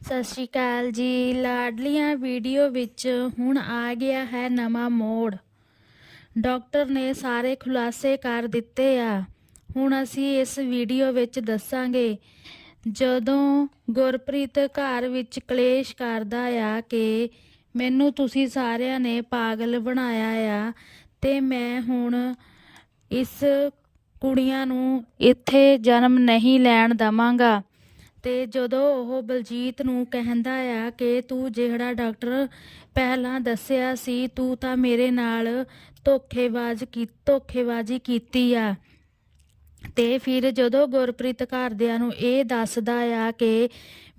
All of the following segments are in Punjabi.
ਸਤਿ ਸ਼੍ਰੀ ਅਕਾਲ ਜੀ। ਲਾਡਲੀਆਂ ਵੀਡੀਓ ਵਿੱਚ ਹੁਣ ਆ ਗਿਆ ਹੈ ਨਵਾਂ ਮੋੜ। ਡਾਕਟਰ ਨੇ ਸਾਰੇ ਖੁਲਾਸੇ ਕਰ ਦਿੱਤੇ ਆ। ਹੁਣ ਅਸੀਂ ਇਸ ਵੀਡੀਓ ਵਿੱਚ ਦੱਸਾਂਗੇ, ਜਦੋਂ ਗੁਰਪ੍ਰੀਤ ਘਰ ਵਿੱਚ ਕਲੇਸ਼ ਕਰਦਾ ਆ ਕਿ ਮੈਨੂੰ ਤੁਸੀਂ ਸਾਰਿਆਂ ਨੇ ਪਾਗਲ ਬਣਾਇਆ ਆ, ਤੇ ਮੈਂ ਹੁਣ ਇਸ ਕੁੜੀਆਂ ਨੂੰ ਇੱਥੇ ਜਨਮ ਨਹੀਂ ਲੈਣ ਦਵਾਂਗਾ। ਤੇ ਜਦੋਂ ਉਹ ਬਲਜੀਤ ਨੂੰ ਕਹਿੰਦਾ ਆ ਕਿ ਤੂੰ ਜਿਹੜਾ ਡਾਕਟਰ ਪਹਿਲਾਂ ਦੱਸਿਆ ਸੀ, ਤੂੰ ਤਾਂ ਮੇਰੇ ਨਾਲ ਧੋਖੇਬਾਜ਼ ਕੀ, ਧੋਖੇਬਾਜ਼ੀ ਕੀਤੀ ਆ। ਤੇ ਫਿਰ ਜਦੋਂ ਗੁਰਪ੍ਰੀਤ ਘਰਦਿਆਂ ਨੂੰ ਇਹ ਦੱਸਦਾ ਆ ਕਿ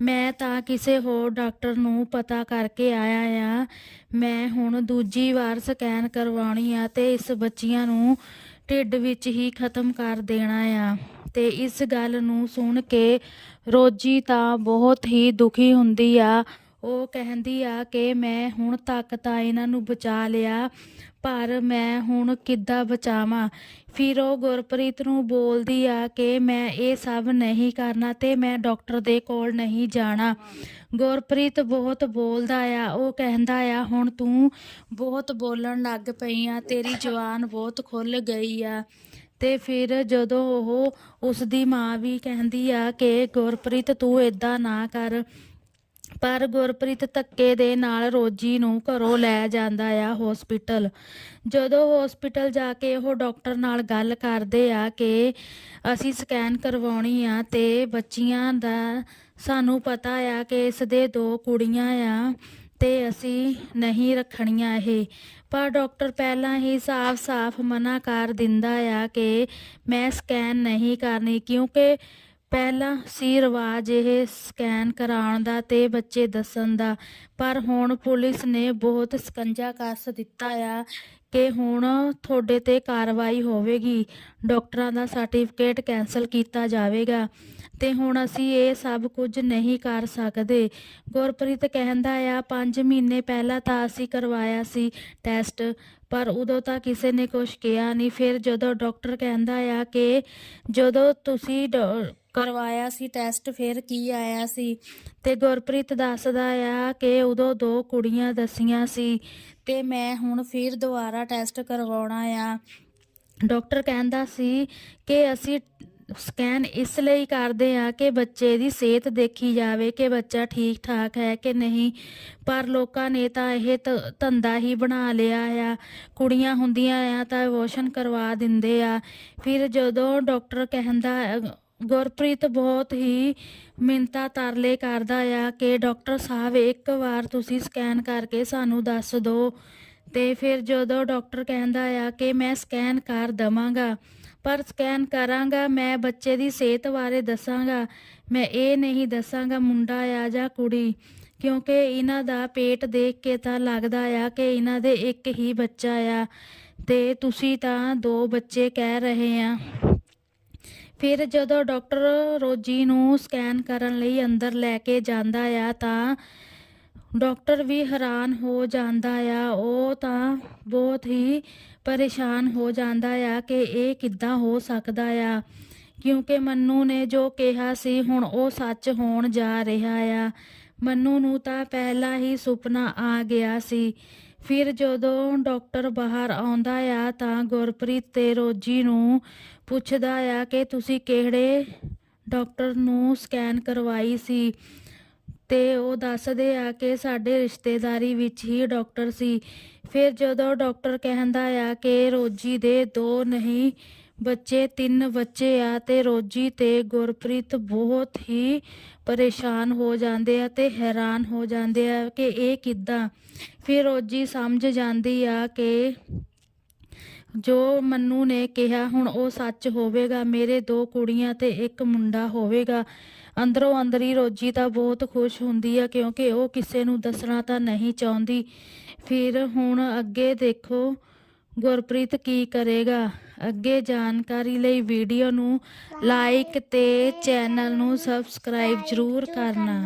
ਮੈਂ ਤਾਂ ਕਿਸੇ ਹੋਰ ਡਾਕਟਰ ਨੂੰ ਪਤਾ ਕਰਕੇ ਆਇਆ ਆ, ਮੈਂ ਹੁਣ ਦੂਜੀ ਵਾਰ ਸਕੈਨ ਕਰਵਾਉਣੀ ਆ ਤੇ ਇਸ ਬੱਚੀਆਂ ਨੂੰ ਢਿੱਡ ਵਿੱਚ ਹੀ ਖਤਮ ਕਰ ਦੇਣਾ ਆ। ਤੇ ਇਸ ਗੱਲ ਨੂੰ ਸੁਣ ਕੇ ਰੋਜੀ ਤਾਂ ਬਹੁਤ ਹੀ ਦੁਖੀ ਹੁੰਦੀ ਆ। ਉਹ ਕਹਿੰਦੀ ਆ ਕਿ ਮੈਂ ਹੁਣ ਤੱਕ ਤਾਂ ਇਹਨਾਂ ਨੂੰ ਬਚਾ ਲਿਆ, ਪਰ ਮੈਂ ਹੁਣ ਕਿੱਦਾਂ ਬਚਾਵਾਂ? ਫਿਰ ਉਹ ਗੁਰਪ੍ਰੀਤ ਨੂੰ ਬੋਲਦੀ ਆ ਕਿ ਮੈਂ ਇਹ ਸਭ ਨਹੀਂ ਕਰਨਾ ਤੇ ਮੈਂ ਡਾਕਟਰ ਦੇ ਕੋਲ ਨਹੀਂ ਜਾਣਾ। ਗੁਰਪ੍ਰੀਤ ਬਹੁਤ ਬੋਲਦਾ ਆ, ਉਹ ਕਹਿੰਦਾ ਆ, ਹੁਣ ਤੂੰ ਬਹੁਤ ਬੋਲਣ ਲੱਗ ਪਈ ਆ, ਤੇਰੀ ਜ਼ੁਬਾਨ ਬਹੁਤ ਖੁੱਲ ਗਈ ਆ। ਤੇ ਫਿਰ ਜਦੋਂ ਉਹ ਉਸ ਦੀ ਮਾਂ ਵੀ ਕਹਿੰਦੀ ਆ ਕਿ, ਗੁਰਪ੍ਰੀਤ ਤੂੰ ਇਦਾਂ ਨਾ ਕਰ ਪਰ ਗੁਰਪ੍ਰੀਤ ਧੱਕੇ ਦੇ ਨਾਲ ਰੋਜੀ ਨੂੰ ਘਰੋਂ ਲੈ ਜਾਂਦਾ ਆ ਹਸਪੀਟਲ ਜਦੋਂ ਹਸਪੀਟਲ ਜਾ ਕੇ ਉਹ ਡਾਕਟਰ ਨਾਲ ਗੱਲ ਕਰਦੇ ਆ ਕਿ ਅਸੀਂ ਸਕੈਨ ਕਰਵਾਉਣੀ ਆ ਤੇ ਬੱਚੀਆਂ ਦਾ ਸਾਨੂੰ ਪਤਾ ਆ ਕਿ ਇਸ ਦੇ ਦੋ ਕੁੜੀਆਂ ਆ ਤੇ ਅਸੀਂ ਨਹੀਂ ਰੱਖਣੀਆਂ ਇਹ। ਪਰ ਡਾਕਟਰ ਪਹਿਲਾਂ ਹੀ ਸਾਫ਼-ਸਾਫ਼ ਮਨਾ ਕਰ ਦਿੰਦਾ ਆ ਕਿ ਮੈਂ ਸਕੈਨ ਨਹੀਂ ਕਰਨੀ ਕਿਉਂਕਿ ਪਹਿਲਾਂ ਸੀ ਰਿਵਾਜ ਇਹ ਸਕੈਨ ਕਰਾਉਣ ਦਾ ਤੇ ਬੱਚੇ ਦੱਸਣ ਦਾ। ਪਰ ਹੁਣ ਪੁਲਿਸ ਨੇ ਬਹੁਤ ਸਕੰਜਾ ਕੱਸ ਦਿੱਤਾ ਆ ਕਿ ਹੁਣ ਤੁਹਾਡੇ ਤੇ ਕਾਰਵਾਈ ਹੋਵੇਗੀ। ਡਾਕਟਰਾਂ ਦਾ ਸਰਟੀਫਿਕੇਟ ਕੈਨਸਲ ਕੀਤਾ ਜਾਵੇਗਾ ਤੇ ਹੁਣ ਅਸੀਂ ਇਹ ਸਭ ਕੁਝ ਨਹੀਂ ਕਰ ਸਕਦੇ। ਗੁਰਪ੍ਰੀਤ ਕਹਿੰਦਾ ਆ 5 ਮਹੀਨੇ ਪਹਿਲਾਂ ਤਾਂ ਅਸੀਂ ਕਰਵਾਇਆ ਸੀ ਟੈਸਟ, ਪਰ ਉਦੋਂ ਤਾਂ ਕਿਸੇ ਨੇ ਕੁਝ ਕਿਹਾ ਨਹੀਂ। ਫਿਰ ਜਦੋਂ ਡਾਕਟਰ ਕਹਿੰਦਾ ਆ ਕਿ ਜਦੋਂ ਤੁਸੀਂ ਡ- ਕਰਵਾਇਆ ਸੀ ਟੈਸਟ ਫਿਰ ਕੀ ਆਇਆ ਸੀ? ਤੇ ਗੁਰਪ੍ਰੀਤ ਦੱਸਦਾ ਆ ਕਿ ਉਦੋਂ ਦੋ ਕੁੜੀਆਂ ਦੱਸੀਆਂ ਸੀ ਤੇ ਮੈਂ ਹੁਣ ਫਿਰ ਦੁਬਾਰਾ ਟੈਸਟ ਕਰਵਾਉਣਾ ਆ। ਡਾਕਟਰ ਕਹਿੰਦਾ ਸੀ ਕਿ ਅਸੀਂ ਸਕੈਨ ਇਸ ਲਈ ਕਰਦੇ ਆ ਕਿ ਬੱਚੇ ਦੀ ਸਿਹਤ ਦੇਖੀ ਜਾਵੇ ਕਿ ਬੱਚਾ ਠੀਕ ਠਾਕ ਹੈ ਕਿ ਨਹੀਂ। ਪਰ ਲੋਕਾਂ ਨੇ ਤਾਂ ਇਹ ਧ- ਧੰਦਾ ਹੀ ਬਣਾ ਲਿਆ ਆ। ਕੁੜੀਆਂ ਹੁੰਦੀਆਂ ਆ ਤਾਂ ਅਬੋਰਸ਼ਨ ਕਰਵਾ ਦਿੰਦੇ ਆ। ਫਿਰ ਜਦੋਂ ਡਾਕਟਰ ਕਹਿੰਦਾ ਗੁਰਪ੍ਰੀਤ ਬਹੁਤ ਹੀ ਮਿੰਤਾ ਤਰਲੇ ਕਰਦਾ ਆ ਕਿ ਡਾਕਟਰ ਸਾਹਿਬ, ਇੱਕ ਵਾਰ ਤੁਸੀਂ ਸਕੈਨ ਕਰਕੇ ਸਾਨੂੰ ਦੱਸ ਦਿਓ ਤੇ ਫਿਰ ਜਦੋਂ ਡਾਕਟਰ ਕਹਿੰਦਾ ਆ ਕਿ ਮੈਂ ਸਕੈਨ ਕਰ ਦਵਾਂਗਾ, ਪਰ ਸਕੈਨ ਕਰਾਂਗਾ, ਮੈਂ ਬੱਚੇ ਦੀ ਸਿਹਤ ਬਾਰੇ ਦੱਸਾਂਗਾ, ਮੈਂ ਇਹ ਨਹੀਂ ਦੱਸਾਂਗਾ ਮੁੰਡਾ ਆ ਜਾਂ ਕੁੜੀ, ਕਿਉਂਕਿ ਇਹਨਾਂ ਦਾ ਪੇਟ ਦੇਖ ਕੇ ਤਾਂ ਲੱਗਦਾ ਆ ਕਿ ਇਹਨਾਂ ਦੇ ਇੱਕ ਹੀ ਬੱਚਾ ਆ ਤੇ ਤੁਸੀਂ ਤਾਂ ਦੋ ਬੱਚੇ ਕਹਿ ਰਹੇ ਆ। ਫਿਰ ਜਦੋਂ ਡਾਕਟਰ ਰੋਜੀ ਨੂੰ ਸਕੈਨ ਕਰਨ ਲਈ ਅੰਦਰ ਲੈ ਕੇ ਜਾਂਦਾ ਆ ਤਾਂ ਡਾਕਟਰ ਵੀ ਹੈਰਾਨ ਹੋ ਜਾਂਦਾ ਆ। ਉਹ ਤਾਂ ਬਹੁਤ ਹੀ ਪਰੇਸ਼ਾਨ ਹੋ ਜਾਂਦਾ ਆ ਕਿ ਇਹ ਕਿੱਦਾਂ ਹੋ ਸਕਦਾ ਆ। ਕਿਉਂਕਿ ਮੰਨੂ ਨੇ ਜੋ ਕਿਹਾ ਸੀ, ਹੁਣ ਉਹ ਸੱਚ ਹੋਣ ਜਾ ਰਿਹਾ ਆ। ਮੰਨੂ ਨੂੰ ਤਾਂ ਪਹਿਲਾਂ ਹੀ ਸੁਪਨਾ ਆ ਗਿਆ ਸੀ। ਫਿਰ ਜਦੋਂ ਡਾਕਟਰ ਬਾਹਰ ਆਉਂਦਾ ਆ ਤਾਂ ਗੁਰਪ੍ਰੀਤ ਤੇ ਰੋਜੀ ਨੂੰ ਪੁੱਛਦਾ ਆ ਕਿ ਤੁਸੀਂ ਕਿਹੜੇ ਡਾਕਟਰ ਨੂੰ ਸਕੈਨ ਕਰਵਾਈ ਸੀ? ਤੇ ਉਹ ਦੱਸਦੇ ਆ ਕਿ ਸਾਡੇ ਰਿਸ਼ਤੇਦਾਰੀ ਵਿੱਚ ਹੀ ਡਾਕਟਰ ਸੀ। ਫਿਰ ਜਦੋਂ ਡਾਕਟਰ ਕਹਿੰਦਾ ਆ ਕਿ ਰੋਜੀ ਦੇ ਦੋ ਨਹੀਂ ਬੱਚੇ ਤਿੰਨ ਬੱਚੇ ਆ ਤੇ ਰੋਜੀ ਤੇ ਗੁਰਪ੍ਰੀਤ ਬਹੁਤ ਹੀ ਪਰੇਸ਼ਾਨ ਹੋ ਜਾਂਦੇ ਆ ਤੇ ਹੈਰਾਨ ਹੋ ਜਾਂਦੇ ਆ ਕਿ ਇਹ ਕਿੱਦਾਂ। ਫਿਰ ਰੋਜੀ ਸਮਝ ਜਾਂਦੀ ਆ ਕਿ ਜੋ ਮੰਨੂ ਨੇ ਕਿਹਾ, ਹੁਣ ਉਹ ਸੱਚ ਹੋਵੇਗਾ, ਮੇਰੇ ਦੋ ਕੁੜੀਆਂ ਤੇ ਇੱਕ ਮੁੰਡਾ ਹੋਵੇਗਾ। ਅੰਦਰੋਂ ਅੰਦਰ ਹੀ ਰੋਜੀ ਤਾਂ ਬਹੁਤ ਖੁਸ਼ ਹੁੰਦੀ ਆ, ਕਿਉਂਕਿ ਉਹ ਕਿਸੇ ਨੂੰ ਦੱਸਣਾ ਤਾਂ ਨਹੀਂ ਚਾਹੁੰਦੀ। ਫਿਰ ਹੁਣ ਅੱਗੇ ਦੇਖੋ ਗੁਰਪ੍ਰੀਤ ਕੀ ਕਰੇਗਾ। ਅੱਗੇ ਜਾਣਕਾਰੀ ਲਈ ਵੀਡੀਓ ਨੂੰ ਲਾਈਕ ਤੇ ਚੈਨਲ ਨੂੰ ਸਬਸਕ੍ਰਾਈਬ ਜ਼ਰੂਰ ਕਰਨਾ।